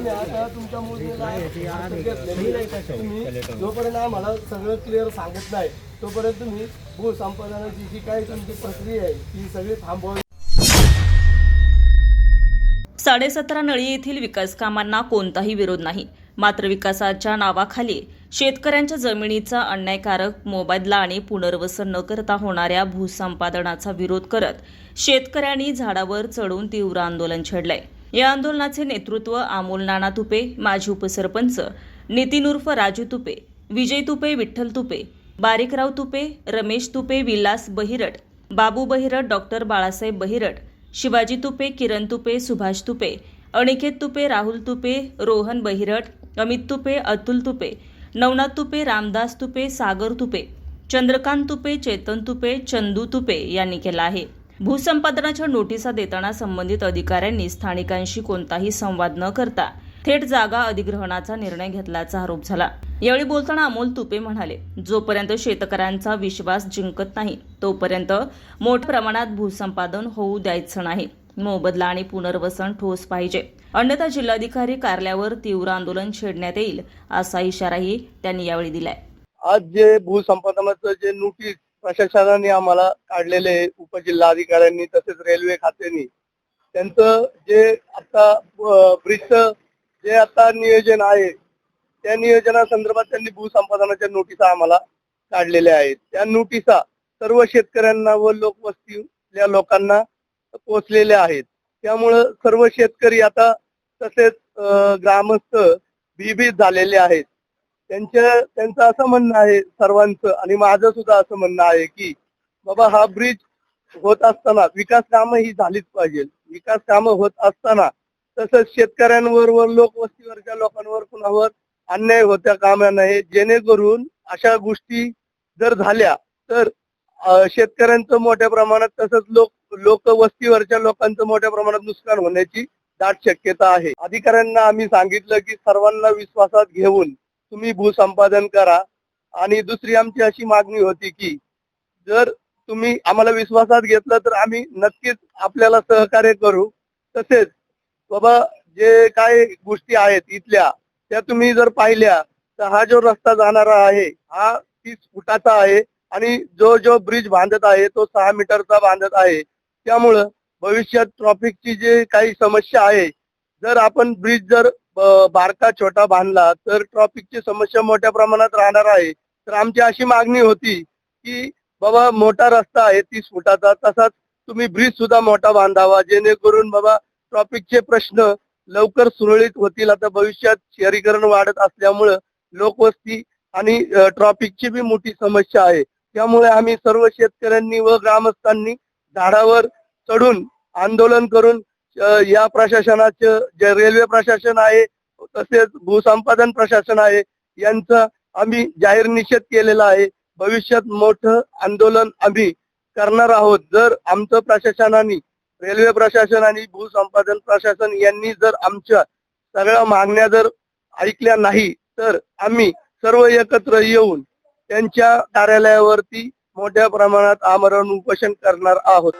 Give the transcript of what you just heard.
तुमच्या घेतलेली आहे. तुम्ही जोपर्यंत आम्हाला सगळं क्लिअर सांगत नाही तोपर्यंत तुम्ही भूसंपादनाची जी काही तुमची प्रक्रिया आहे ती सगळी थांबवा. साडेसतरा नळी येथील विकास कामांना कोणताही विरोध नाही. मात्र विकासाच्या नावाखाली शेतकऱ्यांच्या जमिनीचा अन्यायकारक मोबदला आणि पुनर्वसन न करता होणाऱ्या भूसंपादनाचा विरोध करत शेतकऱ्यांनी झाडावर चढून तीव्र आंदोलन छेडलंय. या आंदोलनाचे नेतृत्व आमोल नाना तुपे माजी उपसरपंच नितीन उर्फ राजू तुपे विजय तुपे विठ्ठल तुपे बारीकराव तुपे रमेश तुपे विलास बहिरट बाबू बहिरट डॉक्टर बाळासाहेब बहिरट शिवाजी तुपे किरण तुपे सुभाष तुपे अनिकेत तुपे राहुल तुपे रोहन बहिरट अमित तुपे अतुल तुपे नवनाथ तुपे रामदास तुपे सागर तुपे चंद्रकांत तुपे चेतन तुपे चंदू तुपे यांनी केला आहे. भूसंपादनाच्या नोटिसा देताना संबंधित अधिकाऱ्यांनी स्थानिकांशी कोणताही संवाद न करता थेट जागा अधिग्रहणाचा निर्णय घेतल्याचा आरोप झाला. यावेळी बोलताना अमोल तुपे म्हणाले जोपर्यंत शेतकऱ्यांचा विश्वास जिंकत नाही तोपर्यंत मोठ्या प्रमाणात भूसंपादन होऊ द्यायचं नाही. मोबदला आणि पुनर्वसन ठोस पाहिजे. अन्यथा जिल्हाधिकारी कार्यालयावर तीव्र आंदोलन छेडण्यात येईल असा इशाराही त्यांनी यावेळी दिलाय. आज जे भूसंपादनाचं जे नोटीस प्रशासनाने आम्हाला काढलेले आहे, उपजिल्हाधिकाऱ्यांनी तसेच रेल्वे खात्यानी. त्यांचं जे आता ब्रिजचं जे आता नियोजन आहे त्या नियोजनासंदर्भात त्यांनी भूसंपादनाच्या नोटिसा आम्हाला काढलेल्या आहेत. त्या नोटिसा सर्व शेतकऱ्यांना व लोकवस्तीतल्या लोकांना पोचलेल्या आहेत. त्यामुळं सर्व शेतकरी आता तसेच ग्रामस्थ भीभीत झालेले आहेत. त्यांच्या त्यांचं असं म्हणणं आहे सर्वांचं आणि माझं सुद्धा असं म्हणणं आहे की बाबा हा ब्रिज होत असताना विकास कामं ही झालीच पाहिजे विकास कामं होत असताना तसंच शेतकऱ्यांवर व लोकवस्तीवरच्या लोकांवर कुणावर अन्याय होत्या कामा नये जेणेकरून अशा गोष्टी जर झाल्या तर शेतकऱ्यांचं मोठ्या प्रमाणात तसंच लोक लोकवस्तीवरच्या लोकांचं मोठ्या प्रमाणात नुकसान होण्याची दाट शक्यता आहे. अधिकाऱ्यांना आम्ही सांगितलं की सर्वांना विश्वासात घेऊन तुम्ही भूसंपादन करा. आणि दुसरी आमची अशी मागणी होती की जर तुम्ही आम्हाला विश्वासात घेतलं तर आम्ही नक्कीच आपल्याला सहकार्य करू. तसेच बाबा जे काय गोष्टी आहेत इथल्या त्या तुम्ही जर पाहिल्या तर हा जो रस्ता जाणारा आहे हा तीस फुटाचा आहे. आणि जो जो ब्रिज बांधत आहे तो सहा मीटरचा बांधत आहे. त्यामुळं भविष्यात ट्रॉफिकची जे काही समस्या आहे जर आपण ब्रिज जर बारका छोटा बांधला तर ट्रॉफिकची समस्या मोठ्या प्रमाणात राहणार आहे. तर आमची अशी मागणी होती की बाबा मोठा रस्ता आहे तीस फुटाचा तसाच तुम्ही ब्रिज सुद्धा मोठा बांधावा जेणेकरून बाबा ट्रॉफिकचे प्रश्न लवकर सुरळीत होतील. आता भविष्यात शहरीकरण वाढत असल्यामुळं लोकवस्ती आणि ट्रॉफिकची बी मोठी समस्या आहे. त्यामुळे आम्ही सर्व शेतकऱ्यांनी व ग्रामस्थांनी झाडावर चढून आंदोलन करून या प्रशासनाचं जे रेल्वे प्रशासन आहे तसेच भूसंपादन प्रशासन आहे यांचा आम्ही जाहीर निषेध केलेला आहे. भविष्यात मोठं आंदोलन आम्ही करणार आहोत. जर आमचं प्रशासनाने रेल्वे प्रशासन आणि भूसंपादन प्रशासन यांनी जर आमच्या सगळ्या मागण्या जर ऐकल्या नाही तर आम्ही सर्व एकत्र येऊन त्यांच्या कार्यालयावरती मोठ्या प्रमाणात आमरण उपोषण करणार आहोत.